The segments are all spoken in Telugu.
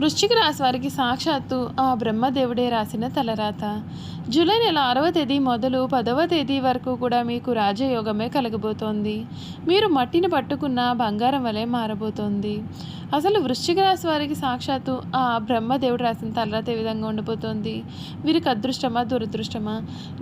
వృశ్చిక రాశి వారికి సాక్షాత్తు ఆ బ్రహ్మదేవుడే రాసిన తలరాత. జూలై నెల ఆరవ తేదీ మొదలు పదవ తేదీ వరకు కూడా మీకు రాజయోగమే కలగబోతోంది. మీరు మట్టిని పట్టుకున్న బంగారం వలె మారబోతోంది. అసలు వృశ్చిక రాశి వారికి సాక్షాత్తు ఆ బ్రహ్మదేవుడు రాసిన తలరాత ఏ విధంగా ఉండబోతోంది? వీరికి అదృష్టమా దురదృష్టమా?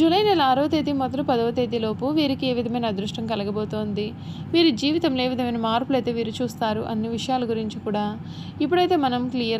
జూలై నెల ఆరవ తేదీ మొదలు పదవ తేదీలోపు వీరికి ఏ విధమైన అదృష్టం కలగబోతోంది? వీరి జీవితంలో ఏ విధమైన మార్పులు అయితే వీరు చూస్తారు అన్ని విషయాల గురించి కూడా. ఇప్పుడైతే మనం క్లియర్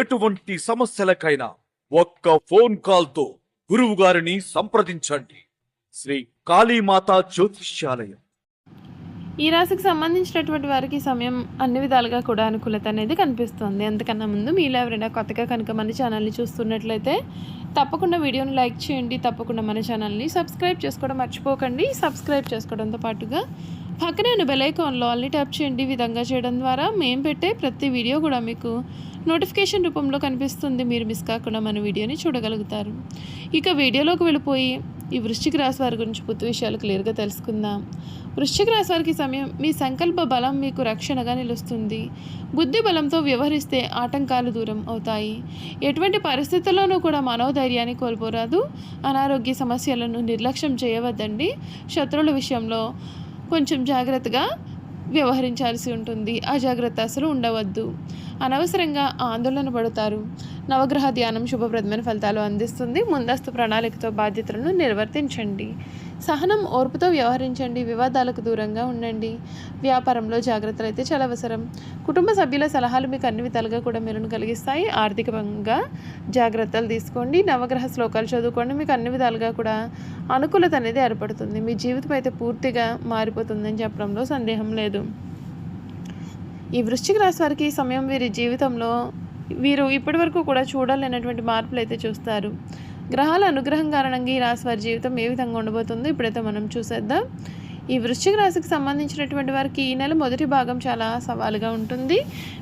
ఎటువంటి సమస్యలకైనా ఒక్క ఫోన్ కాల్తో గురువు గారిని సంప్రదించండి. శ్రీ కాళీమాత జ్యోతిష్యాలయం. ఈ రాశికి సంబంధించినటువంటి వారికి సమయం అన్ని విధాలుగా కూడా అనుకూలత అనేది కనిపిస్తుంది. అంతకన్నా ముందు మీలో ఎవరైనా కొత్తగా కనుక మన ఛానల్ని చూస్తున్నట్లయితే తప్పకుండా వీడియోని లైక్ చేయండి. తప్పకుండా మన ఛానల్ని సబ్స్క్రైబ్ చేసుకోవడం మర్చిపోకండి. సబ్స్క్రైబ్ చేసుకోవడంతో పాటుగా పక్కనే ఉన్న బెల్ ఐకాన్లో అల్లి ట్యాప్ చేయండి. విధంగా చేయడం ద్వారా మేము పెట్టే ప్రతి వీడియో కూడా మీకు నోటిఫికేషన్ రూపంలో కనిపిస్తుంది. మీరు మిస్ కాకుండా మన వీడియోని చూడగలుగుతారు. ఇక వీడియోలోకి వెళ్ళిపోయి ఈ వృశ్చిక రాశి వారి గురించి పూర్తి విషయాలు క్లియర్గా తెలుసుకుందాం. వృశ్చిక రాశి వారికి సమయం మీ సంకల్ప బలం మీకు రక్షణగా నిలుస్తుంది. బుద్ధి బలంతో వ్యవహరిస్తే ఆటంకాలు దూరం అవుతాయి. ఎటువంటి పరిస్థితుల్లోనూ కూడా మనోధైర్యాన్ని కోల్పోరాదు. అనారోగ్య సమస్యలను నిర్లక్ష్యం చేయవద్దండి. శత్రువుల విషయంలో కొంచెం జాగ్రత్తగా వ్యవహరించాల్సి ఉంటుంది. అజాగ్రత్త అసలు ఉండవద్దు. అనవసరంగా ఆందోళన పడతారు. నవగ్రహ ధ్యానం శుభప్రదమైన ఫలితాలు అందిస్తుంది. ముందస్తు ప్రణాళికతో బాధ్యతలను నిర్వర్తించండి. సహనం ఓర్పుతో వ్యవహరించండి. వివాదాలకు దూరంగా ఉండండి. వ్యాపారంలో జాగ్రత్తలు అయితే చాలా అవసరం. కుటుంబ సభ్యుల సలహాలు మీకు అన్ని విధాలుగా కూడా మేలును కలిగిస్తాయి. ఆర్థికంగా జాగ్రత్తలు తీసుకోండి. నవగ్రహ శ్లోకాలు చదువుకోండి. మీకు అన్ని విధాలుగా కూడా అనుకూలత అనేది ఏర్పడుతుంది. మీ జీవితం అయితే పూర్తిగా మారిపోతుందని చెప్పడంలో సందేహం లేదు. ఈ వృశ్చిక రాశి వారికి ఈ సమయం వీరి జీవితంలో వీరు ఇప్పటివరకు కూడా చూడలేనటువంటి మార్పులు అయితే చూస్తారు. గ్రహాల అనుగ్రహం కారణంగా ఈ రాశి వారి జీవితం ఏ విధంగా ఉండబోతుందో ఇప్పుడైతే మనం చూసేద్దాం. ఈ వృశ్చిక రాశికి సంబంధించినటువంటి వారికి ఈ నెల మొదటి భాగం చాలా సవాలుగా ఉంటుంది.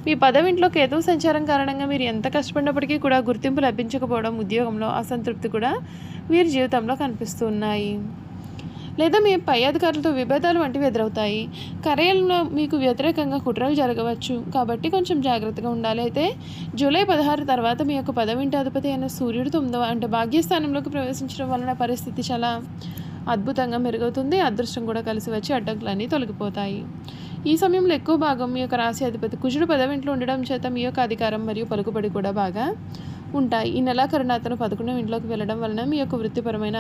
మీ పదవింట్లో కేతు సంచారం కారణంగా మీరు ఎంత కష్టపడినప్పటికీ కూడా గుర్తింపు లభించకపోవడం ఉద్యోగంలో అసంతృప్తి కూడా వీరి జీవితంలో కనిపిస్తున్నాయి లేదా మీ పై అధికారులతో విభేదాలు వంటివి ఎదురవుతాయి. కర్యల్లో మీకు వ్యతిరేకంగా కుట్రలు జరగవచ్చు. కాబట్టి కొంచెం జాగ్రత్తగా ఉండాలి. అయితే జూలై పదహారు తర్వాత మీ యొక్క పదవింటి అధిపతి అయిన సూర్యుడు తొమ్మిదవ అంటే భాగ్యస్థానంలోకి ప్రవేశించడం వలన పరిస్థితి చాలా అద్భుతంగా మెరుగవుతుంది. అదృష్టం కూడా కలిసి వచ్చి అడ్డంకులన్నీ తొలగిపోతాయి. ఈ సమయంలో ఎక్కువ భాగం మీ యొక్క రాశి అధిపతి కుజుడు పదవింట్లో ఉండడం చేత మీ యొక్క అధికారం మరియు పలుకుబడి కూడా బాగా ఉంటాయి. ఈ నెలాఖరున అతను పదకొండవ ఇంట్లోకి వెళ్ళడం వలన మీ యొక్క వృత్తిపరమైన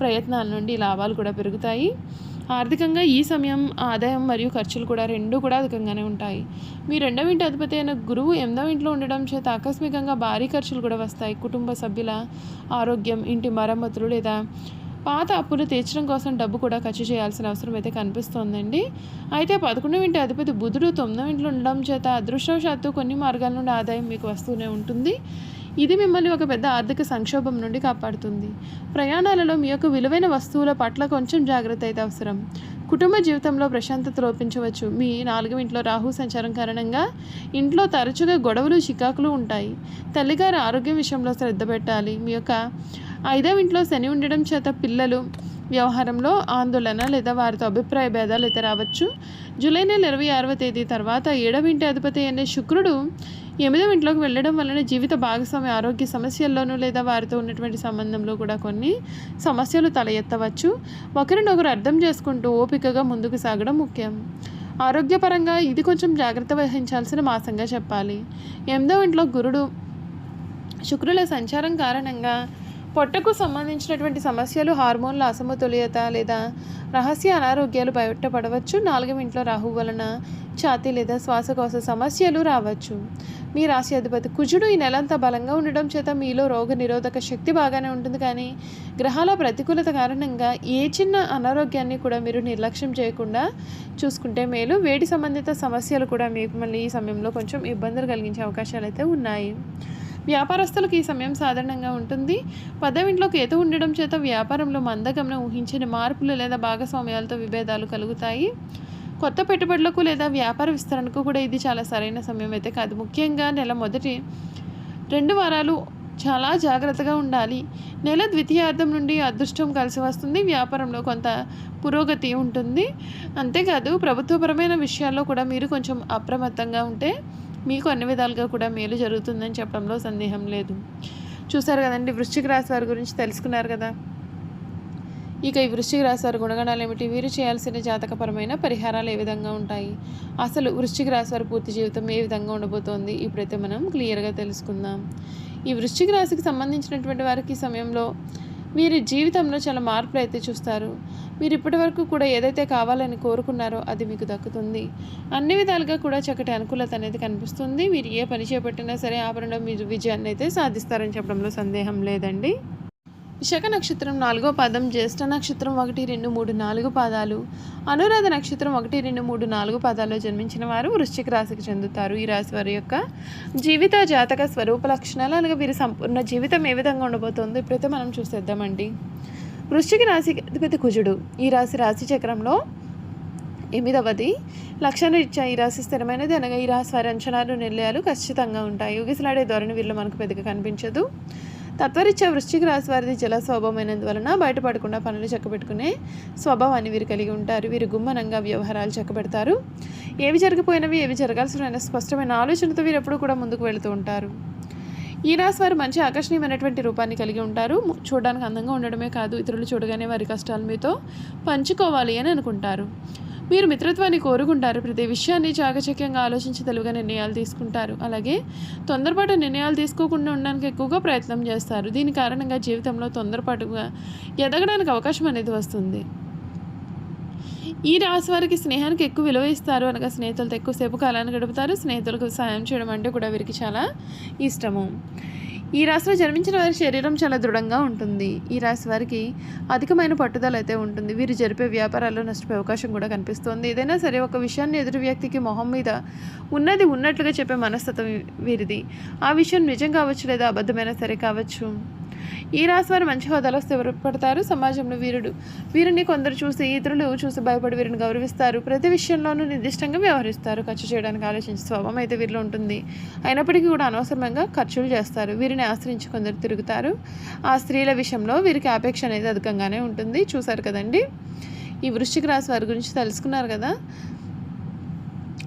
ప్రయత్నాల నుండి లాభాలు కూడా పెరుగుతాయి. ఆర్థికంగా ఈ సమయం ఆదాయం మరియు ఖర్చులు కూడా రెండు కూడా అధికంగానే ఉంటాయి. మీ రెండవ ఇంటి అధిపతి అయిన గురువు ఎనిమిదవ ఇంట్లో ఉండడం చేత ఆకస్మికంగా భారీ ఖర్చులు కూడా వస్తాయి. కుటుంబ సభ్యుల ఆరోగ్యం ఇంటి మరమ్మతులు లేదా పాత అప్పులు తీర్చడం కోసం డబ్బు కూడా ఖర్చు చేయాల్సిన అవసరం అయితే కనిపిస్తోందండి. అయితే పదకొండవ ఇంటి అధిపతి బుధుడు తొమ్మిదవ ఇంట్లో ఉండడం చేత అదృష్టవశాత్తు కొన్ని మార్గాల నుండి ఆదాయం మీకు వస్తూనే ఉంటుంది. ఇది మిమ్మల్ని ఒక పెద్ద ఆర్థిక సంక్షోభం నుండి కాపాడుతుంది. ప్రయాణాలలో మీ యొక్క విలువైన వస్తువుల పట్ల కొంచెం జాగ్రత్త అయితే అవసరం. కుటుంబ జీవితంలో ప్రశాంతత లోపించవచ్చు. మీ నాలుగవ ఇంట్లో రాహు సంచారం కారణంగా ఇంట్లో తరచుగా గొడవలు చికాకులు ఉంటాయి. తల్లిగారి ఆరోగ్యం విషయంలో శ్రద్ధ పెట్టాలి. మీ యొక్క ఐదవ ఇంట్లో శని ఉండడం చేత పిల్లలు వ్యవహారంలో ఆందోళన లేదా వారితో అభిప్రాయ భేదాలు అయితే రావచ్చు. జూలై నెల ఇరవై ఆరవ తేదీ తర్వాత ఏడవ ఇంటి అధిపతి అనే శుక్రుడు ఎనిమిదవ ఇంట్లోకి వెళ్ళడం వలన జీవిత భాగస్వామి ఆరోగ్య సమస్యల్లోనూ లేదా వారితో ఉన్నటువంటి సంబంధంలో కూడా కొన్ని సమస్యలు తల ఎత్తవచ్చు. ఒకరినొకరు అర్థం చేసుకుంటూ ఓపికగా ముందుకు సాగడం ముఖ్యం. ఆరోగ్యపరంగా ఇది కొంచెం జాగ్రత్త వహించాల్సిన మాసంగా చెప్పాలి. ఎనిమిదవ ఇంట్లో గురుడు శుక్రుల సంచారం కారణంగా పొట్టకు సంబంధించినటువంటి సమస్యలు హార్మోన్ల అసమతుల్యత లేదా రహస్య అనారోగ్యాలు బయటపడవచ్చు. నాలుగవ ఇంట్లో రాహు వలన ఛాతీ లేదా శ్వాసకోశ సమస్యలు రావచ్చు. మీ రాశి అధిపతి కుజుడు ఈ నెలంతా బలంగా ఉండడం చేత మీలో రోగ నిరోధక శక్తి బాగానే ఉంటుంది. కానీ గ్రహాల ప్రతికూలత కారణంగా ఏ చిన్న అనారోగ్యాన్ని కూడా మీరు నిర్లక్ష్యం చేయకుండా చూసుకుంటే మేలు. వేడి సంబంధిత సమస్యలు కూడా మీకు మళ్ళీ ఈ సమయంలో కొంచెం ఇబ్బందులు కలిగించే అవకాశాలు అయితే ఉన్నాయి. వ్యాపారస్తులకు ఈ సమయం సాధారణంగా ఉంటుంది. పదవింట్లో కేతు ఉండడం చేత వ్యాపారంలో మందగమనం ఊహించిన మార్పులు లేదా భాగస్వామ్యాలతో విభేదాలు కలుగుతాయి. కొత్త పెట్టుబడులకు లేదా వ్యాపార విస్తరణకు కూడా ఇది చాలా సరైన సమయం అయితే కాదు. ముఖ్యంగా నెల మొదటి రెండు వారాలు చాలా జాగ్రత్తగా ఉండాలి. నెల ద్వితీయార్థం నుండి అదృష్టం కలిసి వస్తుంది. వ్యాపారంలో కొంత పురోగతి ఉంటుంది. అంతేకాదు ప్రభుత్వపరమైన విషయాల్లో కూడా మీరు కొంచెం అప్రమత్తంగా ఉంటే మీకు అన్ని విధాలుగా కూడా మేలు జరుగుతుందని చెప్పడంలో సందేహం లేదు. చూసారు కదండి వృశ్చిక రాశి వారి గురించి తెలుసుకున్నారు కదా? ఇక ఈ వృశ్చిక రాశి వారి గుణగణాలు ఏమిటి? వీరు చేయాల్సిన జాతకపరమైన పరిహారాలు ఏ విధంగా ఉంటాయి? అసలు వృశ్చిక రాశి వారి పూర్తి జీవితం ఏ విధంగా ఉండబోతోంది? ఇప్పుడైతే మనం క్లియర్గా తెలుసుకుందాం. ఈ వృశ్చిక రాశికి సంబంధించినటువంటి వారికి సమయంలో వీరి జీవితంలో చాలా మార్పులు అయితే చూస్తారు. మీరు ఇప్పటి వరకు కూడా ఏదైతే కావాలని కోరుకున్నారో అది మీకు దక్కుతుంది. అన్ని విధాలుగా కూడా చక్కటి అనుకూలత అనేది కనిపిస్తుంది. మీరు ఏ పని చేపట్టినా సరే ఆ పనిలో మీరు విజయాన్ని అయితే సాధిస్తారని చెప్పడంలో సందేహం లేదండి. విశాఖ నక్షత్రం నాలుగో పాదం జ్యేష్ఠ నక్షత్రం ఒకటి రెండు మూడు నాలుగు పాదాలు అనురాధ నక్షత్రం ఒకటి రెండు మూడు నాలుగు పాదాల్లో జన్మించిన వారు వృశ్చిక రాశికి చెందుతారు. ఈ రాశి వారి యొక్క జీవిత జాతక స్వరూప లక్షణాలు అలాగే వీరి సంపూర్ణ జీవితం ఏ విధంగా ఉండబోతుందో ఇప్పుడైతే మనం చూసేద్దామండి. వృశ్చిక రాశి అధిపతి కుజుడు. ఈ రాశి రాశి చక్రంలో ఎనిమిదవది. లక్షణరీత్యా ఈ రాశి స్థిరమైనది. అనగా ఈ రాశి వారి అంచనాలు నిర్ణయాలు ఖచ్చితంగా ఉంటాయి. ఊగిసలాడే ధోరణి వీళ్ళు మనకు పెద్దగా కనిపించదు. తత్వరీత్యా వృశ్చిక రాశి వారిది జల స్వభావమైనందువలన బయటపడకుండా పనులు చక్కబెట్టుకునే స్వభావాన్ని వీరు కలిగి ఉంటారు. వీరు గుమ్మనంగా వ్యవహారాలు చక్కబెడతారు. ఏవి జరిగిపోయినవి ఏవి జరగాల్సిన స్పష్టమైన ఆలోచనతో వీరు ఎప్పుడూ కూడా ముందుకు వెళుతూ ఉంటారు. ఈ రాశి వారు మంచి ఆకర్షణీయమైనటువంటి రూపాన్ని కలిగి ఉంటారు. చూడడానికి అందంగా ఉండడమే కాదు ఇతరులు చూడగానే వారి కష్టాలు మీతో పంచుకోవాలి అని అనుకుంటారు. మీరు మిత్రత్వాన్ని కోరుకుంటారు. ప్రతి విషయాన్ని చాకచక్యంగా ఆలోచించి తెలుగుగా నిర్ణయాలు తీసుకుంటారు. అలాగే తొందరపాటు నిర్ణయాలు తీసుకోకుండా ఉండడానికి ఎక్కువగా ప్రయత్నం చేస్తారు. దీని కారణంగా జీవితంలో తొందరపాటుగా ఎదగడానికి అవకాశం అనేది వస్తుంది. ఈ రాశి వారికి స్నేహానికి ఎక్కువ విలువ ఇస్తారు అనగా స్నేహితులతో ఎక్కువసేపు కాలాన్ని గడుపుతారు. స్నేహితులకు సాయం చేయడం అంటే కూడా వీరికి చాలా ఇష్టము. ఈ రాశిలో జన్మించిన వారి శరీరం చాలా దృఢంగా ఉంటుంది. ఈ రాశి వారికి అధికమైన పట్టుదల అయితే ఉంటుంది. వీరు జరిపే వ్యాపారాల్లో నష్టపోయే అవకాశం కూడా కనిపిస్తుంది. ఏదైనా సరే ఒక విషయాన్ని ఎదురు వ్యక్తికి మొహం మీద ఉన్నది ఉన్నట్లుగా చెప్పే మనస్తత్వం వీరిది. ఆ విషయం నిజం కావచ్చు లేదా అబద్ధమైనా సరే కావచ్చు. ఈ రాశి వారు మంచి హోదాలో స్థిరపడతారు. సమాజంలో వీరుడు వీరిని కొందరు చూసి ఇతరులు చూసి భయపడి వీరిని గౌరవిస్తారు. ప్రతి విషయంలోనూ నిర్దిష్టంగా వ్యవహరిస్తారు. ఖర్చు చేయడానికి ఆలోచించే స్వభావం అయితే వీరిలో ఉంటుంది. అయినప్పటికీ కూడా అనవసరంగా ఖర్చులు చేస్తారు. వీరిని ఆశ్రయించి కొందరు తిరుగుతారు. ఆ స్త్రీల విషయంలో వీరికి ఆపేక్ష అనేది అధికంగానే ఉంటుంది. చూసారు కదండి? ఈ వృశ్చిక రాశి వారి గురించి తెలుసుకున్నారు కదా?